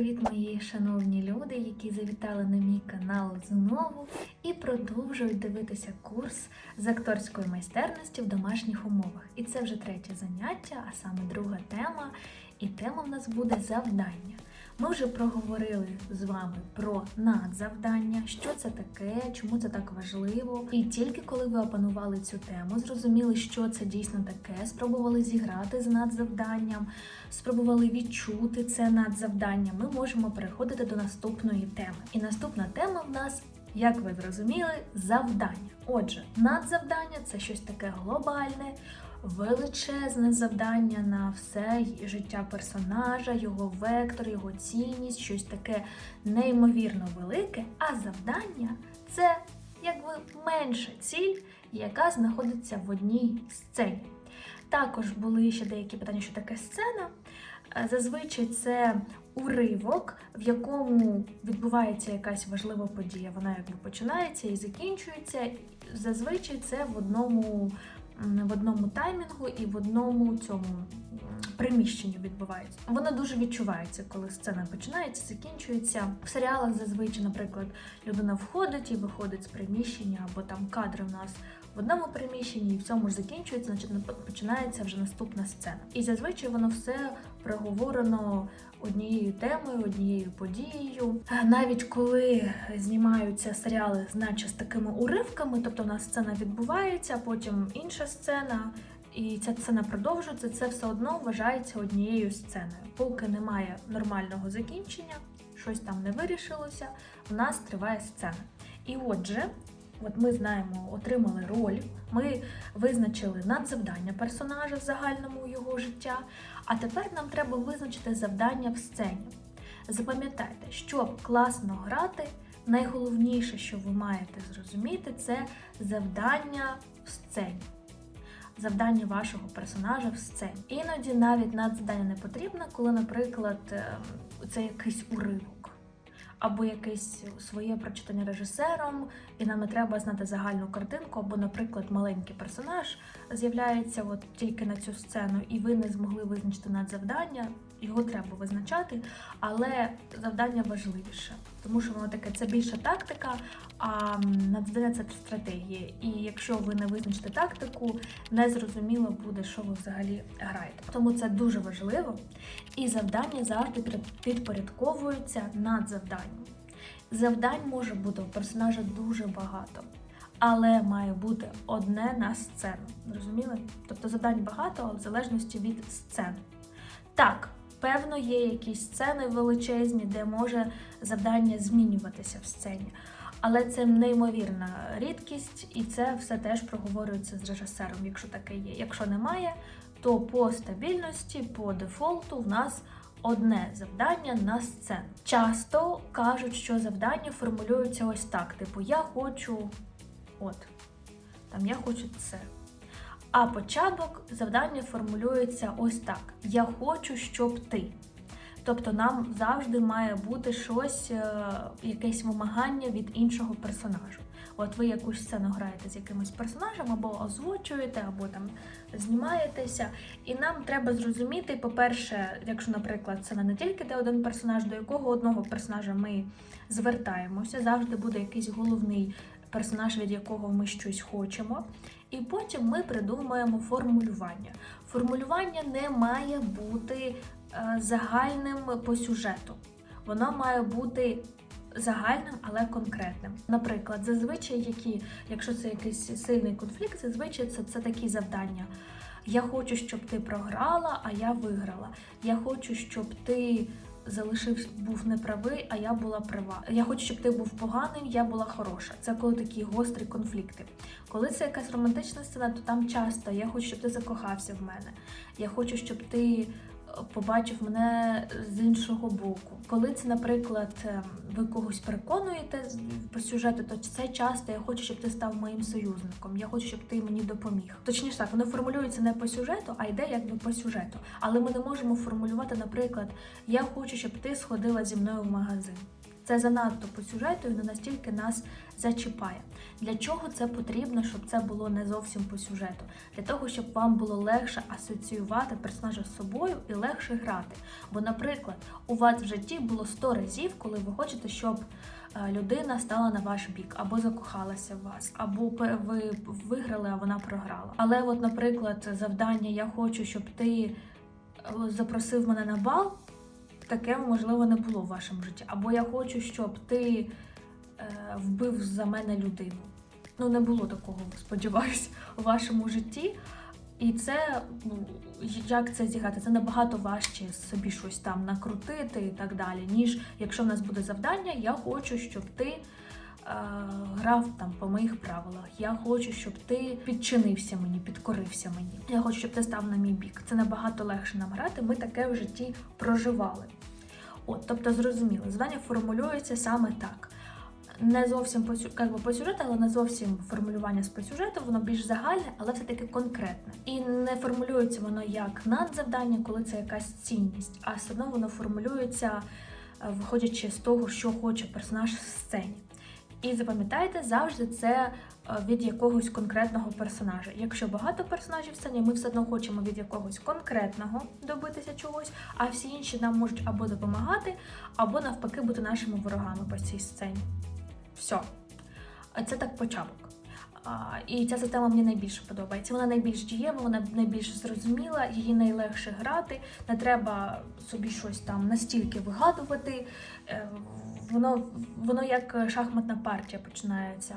привіт, мої шановні люди, які завітали на мій канал знову і продовжують дивитися курс з акторської майстерності в домашніх умовах. І це вже третє заняття, а саме друга тема. І тема в нас буде завдання. Ми вже проговорили з вами про надзавдання, що це таке, чому це так важливо. І тільки коли ви опанували цю тему, зрозуміли, що це дійсно таке, спробували зіграти з надзавданням, спробували відчути це надзавдання, ми можемо переходити до наступної теми. І наступна тема в нас. Як ви зрозуміли, завдання. Отже, надзавдання це щось таке глобальне, величезне завдання на все життя персонажа, його вектор, його цінність, щось таке неймовірно велике. А завдання це якби менша ціль, яка знаходиться в одній сцені. Також були ще деякі питання, що таке сцена. Е, Зазвичай це уривок, в якому відбувається якась важлива подія. Вона якби починається і закінчується. Зазвичай це в одному, в одному таймінгу і в одному цьому приміщенні відбувається. Воно дуже відчувається, коли сцена починається, закінчується. В серіалах зазвичай, наприклад, людина входить і виходить з приміщення, або там кадри в нас в одному приміщенні, і в цьому ж закінчується, значить починається вже наступна сцена. І зазвичай воно все проговорено однією темою, однією подією. Навіть коли знімаються серіали, наче з такими уривками, тобто у нас сцена відбувається, потім інша сцена. І ця сцена продовжується, це все одно вважається однією сценою. Поки немає нормального закінчення, щось там не вирішилося, у нас триває сцена. І отже, от ми знаємо, отримали роль, ми визначили надзавдання персонажа в загальному його життя, а тепер нам треба визначити завдання в сцені. Запам'ятайте, щоб класно грати, найголовніше, що ви маєте зрозуміти, це завдання в сцені. Завдання вашого персонажа в сцені. Іноді навіть надзавдання не потрібно, коли, наприклад, ем, це якийсь уривок або якесь своє прочитання режисером, і нам не треба знати загальну картинку, або, наприклад, маленький персонаж з'являється от тільки на цю сцену, і ви не змогли визначити надзавдання. Його треба визначати, але завдання важливіше, тому що воно таке це більше тактика, а м, це стратегія. І якщо ви не визначите тактику, не зрозуміло буде, що ви взагалі граєте. Тому це дуже важливо. І завдання завжди під- підпорядковуються надзавданню. Завдань може бути у персонажа дуже багато, але має бути одне на сцену. Зрозуміли? Тобто завдань багато, в залежності від сцен. Так, певно, є якісь сцени величезні, де може завдання змінюватися в сцені. Але це неймовірна рідкість, і це все теж проговорюється з режисером, якщо таке є. Якщо немає, то по стабільності, по дефолту в нас одне завдання на сцену. Часто кажуть, що завдання формулюються ось так: типу, я хочу, от, там я хочу це. А початок завдання формулюється ось так: Я хочу, щоб ти. Тобто нам завжди має бути щось, е, якесь вимагання від іншого персонажу. От ви якусь сцену граєте з якимось персонажем, або озвучуєте, або там знімаєтеся. І нам треба зрозуміти, по-перше, якщо, наприклад, це не тільки де один персонаж, до якого одного персонажа ми звертаємося, завжди буде якийсь головний персонаж, від якого ми щось хочемо. І потім ми придумаємо формулювання. Формулювання не має бути е, загальним по сюжету. Воно має бути загальним, але конкретним. Наприклад, зазвичай, які, якщо це якийсь сильний конфлікт, зазвичай це, це такі завдання. Я хочу, щоб ти програла, а я виграла. Я хочу, щоб ти залишив був неправий, а я була права. Я хочу, щоб ти був поганим, я була хороша. Це коли такі гострі конфлікти. Коли це якась романтична сцена, то там часто я хочу, щоб ти закохався в мене. Я хочу, щоб ти побачив мене з іншого боку. Коли це, наприклад, ем, ви когось переконуєте по сюжету, то це часто я хочу, щоб ти став моїм союзником. Я хочу, щоб ти мені допоміг. Точніше так, воно формулюється не по сюжету, а йде якби по сюжету. Але ми не можемо формулювати, наприклад, я хочу, щоб ти сходила зі мною в магазин. Це занадто по сюжету і не настільки нас зачіпає. Для чого це потрібно, щоб це було не зовсім по сюжету? Для того, щоб вам було легше асоціювати персонажа з собою і легше грати. Бо, наприклад, у вас в житті було 100 разів, коли ви хочете, щоб е, людина стала на ваш бік, або закохалася в вас, або ви виграли, а вона програла. Але, от, наприклад, завдання Я хочу, щоб ти е, запросив мене на бал. Таке можливо не було в вашому житті. Або я хочу, щоб ти е, вбив за мене людину. Ну, не було такого, сподіваюсь, у вашому житті. І це ну, як це зіграти? Це набагато важче собі щось там накрутити і так далі, ніж якщо в нас буде завдання, я хочу, щоб ти грав там по моїх правилах. Я хочу, щоб ти підчинився мені, підкорився мені. Я хочу, щоб ти став на мій бік. Це набагато легше нам грати. Ми таке в житті проживали. От, тобто, зрозуміло, завдання формулюється саме так. Не зовсім по, як би, по сюжету, але не зовсім формулювання з по сюжету, воно більш загальне, але все-таки конкретне. І не формулюється воно як надзавдання, коли це якась цінність, а все одно воно формулюється, е, виходячи з того, що хоче персонаж в сцені. І запам'ятайте, завжди це е, від якогось конкретного персонажа. Якщо багато персонажів сцені, ми все одно хочемо від якогось конкретного добитися чогось, а всі інші нам можуть або допомагати, або навпаки бути нашими ворогами по цій сцені. Все. Це так початок. І ця система мені найбільше подобається. Вона найбільш дієва, вона найбільш зрозуміла, її найлегше грати. Не треба собі щось там настільки вигадувати. Е, Воно, воно як шахматна партія починається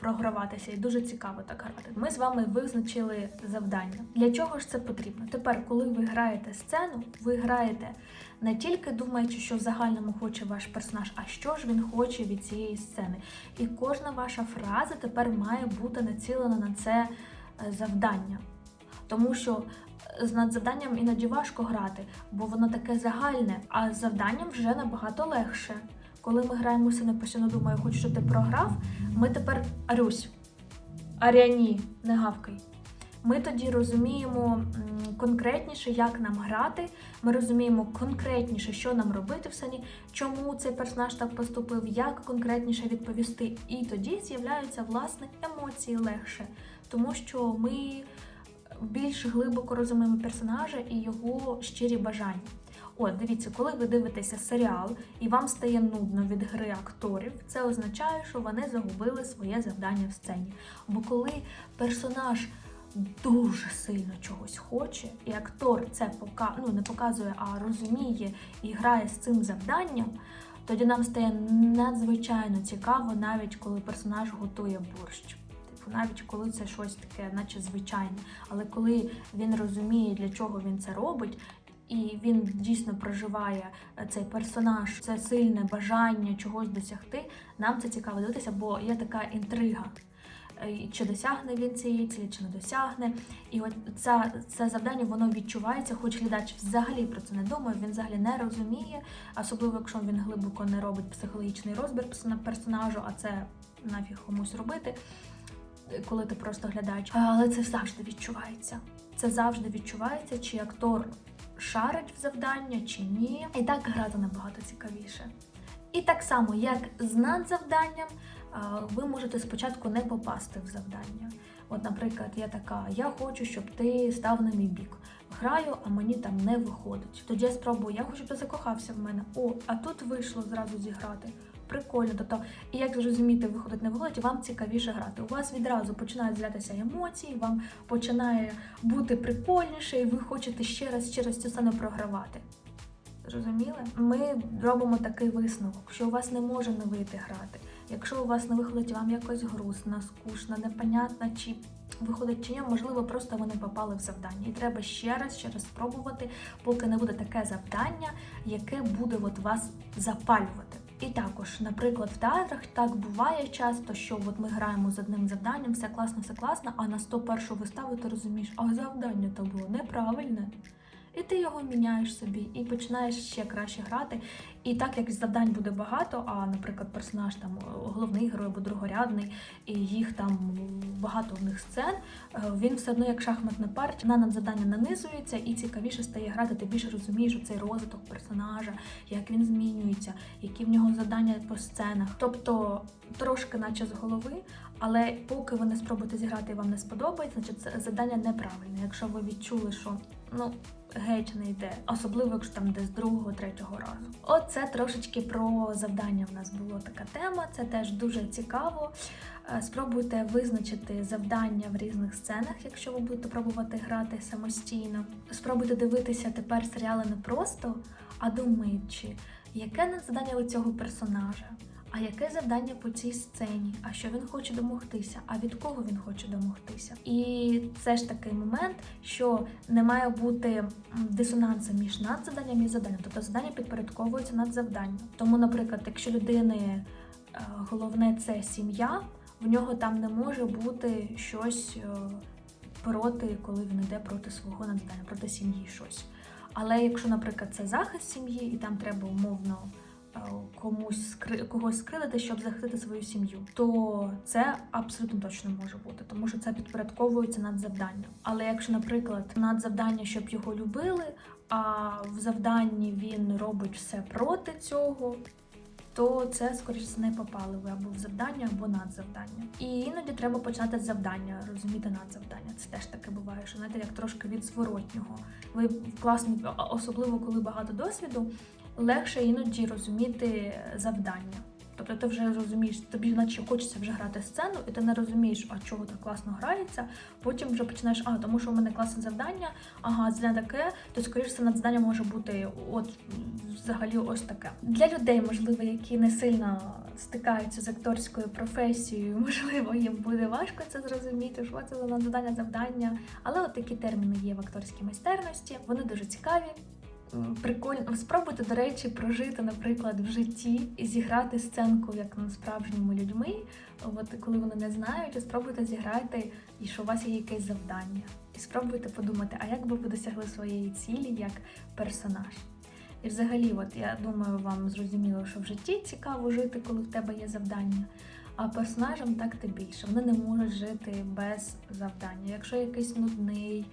програватися, і дуже цікаво так грати. Ми з вами визначили завдання. Для чого ж це потрібно? Тепер, коли ви граєте сцену, ви граєте не тільки думаючи, що в загальному хоче ваш персонаж, а що ж він хоче від цієї сцени. І кожна ваша фраза тепер має бути націлена на це е, завдання. Тому що з надзавданням іноді важко грати, бо воно таке загальне, а завданням вже набагато легше. Коли ми граємо не постійно думаю, хочу, щоб ти програв, ми тепер Арюсь, Аріані, не гавкай. Ми тоді розуміємо конкретніше, як нам грати. Ми розуміємо конкретніше, що нам робити в сцені, чому цей персонаж так поступив, як конкретніше відповісти. І тоді з'являються власне емоції легше, тому що ми більш глибоко розуміємо персонажа і його щирі бажання. От, дивіться, коли ви дивитеся серіал і вам стає нудно від гри акторів, це означає, що вони загубили своє завдання в сцені. Бо коли персонаж дуже сильно чогось хоче, і актор це пока ну, не показує, а розуміє і грає з цим завданням, тоді нам стає надзвичайно цікаво, навіть коли персонаж готує борщ. Типу, навіть коли це щось таке, наче звичайне. Але коли він розуміє, для чого він це робить, і він дійсно проживає е, цей персонаж, це сильне бажання чогось досягти, нам це цікаво дивитися, бо є така інтрига. Е, Чи досягне він цієї цілі, чи не досягне. І от це, це завдання воно відчувається, хоч глядач взагалі про це не думає, він взагалі не розуміє, особливо якщо він глибоко не робить психологічний розбір персонажу, а це нафіг комусь робити, коли ти просто глядач. Але це завжди відчувається. Це завжди відчувається, чи актор шарить в завдання, чи ні. І так грати набагато цікавіше. І так само, як з надзавданням, ви можете спочатку не попасти в завдання. От, наприклад, я така: я хочу, щоб ти став на мій бік. Граю, а мені там не виходить. Тоді я спробую, я хочу, щоб ти закохався в мене. О, а тут вийшло зразу зіграти. Прикольно. Тобто, і як зрозуміти, виходить, не виходить, вам цікавіше грати. У вас відразу починають з'являтися емоції, вам починає бути прикольніше, і ви хочете ще раз, ще раз цю сцену програвати. Зрозуміли? Ми робимо такий висновок, що у вас не може не вийти грати. Якщо у вас не виходить вам якось грустно, скучно, непонятно, чи виходить чи ні, можливо, просто ви не попали в завдання. І треба ще раз, ще раз спробувати, поки не буде таке завдання, яке буде от вас запалювати. І також, наприклад, в театрах так буває часто, що от ми граємо з одним завданням, все класно, все класно, а на 101 виставу ти розумієш, а завдання то було неправильне. І ти його міняєш собі і починаєш ще краще грати. І так як завдань буде багато, а, наприклад, персонаж там головний герой або другорядний, і їх там багато в них сцен, е, він все одно як шахматна партія, на надзадання нанизується і цікавіше стає грати. Ти більше розумієш цей розвиток персонажа, як він змінюється, які в нього завдання по сценах. Тобто трошки, наче з голови, але поки ви не спробуєте зіграти і вам не сподобається, значить це завдання неправильне. Якщо ви відчули, що ну геть не йде, особливо якщо там десь другого, третього разу. Оце трошечки про завдання. В нас була така тема. Це теж дуже цікаво. Е, Спробуйте визначити завдання в різних сценах, якщо ви будете пробувати грати самостійно. Спробуйте дивитися тепер серіали не просто, а думаючи, яке надзадання у цього персонажа. А яке завдання по цій сцені? А що він хоче домогтися? А від кого він хоче домогтися? І це ж такий момент, що не має бути дисонансу між надзаданням і заданням. Тобто завдання підпорядковується над завданням. Тому, наприклад, якщо людини е, головне це сім'я, в нього там не може бути щось е, проти, коли він йде проти свого надзадання, проти сім'ї щось. Але якщо, наприклад, це захист сім'ї, і там треба умовно комусь скри- когось скрилити, щоб захистити свою сім'ю, то це абсолютно точно може бути, тому що це підпорядковується над завданням. Але якщо, наприклад, над завдання, щоб його любили, а в завданні він робить все проти цього. То це, скоріше за не попали ви або в завдання, або надзавдання. І іноді треба почати завдання, розуміти надзавдання. Це теж таке буває, що знаєте, як трошки від зворотнього. Ви класно, особливо коли багато досвіду, легше іноді розуміти завдання. Тобто ти вже розумієш, тобі наче хочеться вже грати сцену, і ти не розумієш, а чого так класно грається. Потім вже починаєш, а тому що в мене класне завдання, ага, це таке, то скоріше це надзадання може бути от взагалі ось таке. Для людей, можливо, які не сильно стикаються з акторською професією, можливо, їм буде важко це зрозуміти, що це за надзадання завдання. Але от такі терміни є в акторській майстерності, вони дуже цікаві. Прикольно спробуйте, до речі, прожити, наприклад, в житті і зіграти сценку як на справжніми людьми. От коли вони не знають, спробуйте зіграти, і що у вас є якесь завдання. І спробуйте подумати, а як би ви досягли своєї цілі як персонаж. І взагалі, от я думаю, вам зрозуміло, що в житті цікаво жити, коли в тебе є завдання. А персонажам так ти більше. Вони не можуть жити без завдання. Якщо якийсь нудний,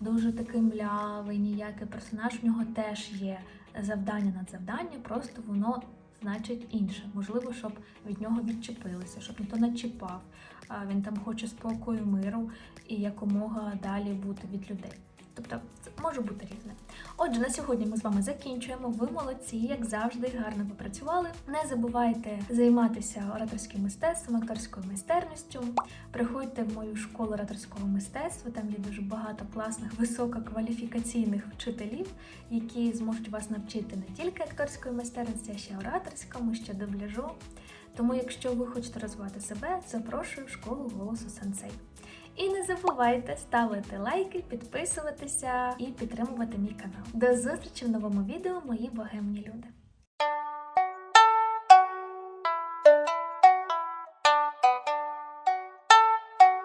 дуже такий млявий, ніякий персонаж, в нього теж є завдання над завдання, просто воно значить інше. Можливо, щоб від нього відчепилися, щоб ніхто не чіпав. Він там хоче спокою, миру і якомога далі бути від людей. Тобто це може бути різне. Отже, на сьогодні ми з вами закінчуємо. Ви молодці, як завжди, гарно попрацювали. Не забувайте займатися ораторським мистецтвом, акторською майстерністю. Приходьте в мою школу ораторського мистецтва. Там є дуже багато класних висококваліфікаційних вчителів, які зможуть вас навчити не тільки акторської майстерності, а ще ораторському, ще дубляжу. Тому, якщо ви хочете розвивати себе, запрошую в школу голосу сенсей. І не забувайте ставити лайки, підписуватися і підтримувати мій канал. До зустрічі в новому відео, мої богемні люди.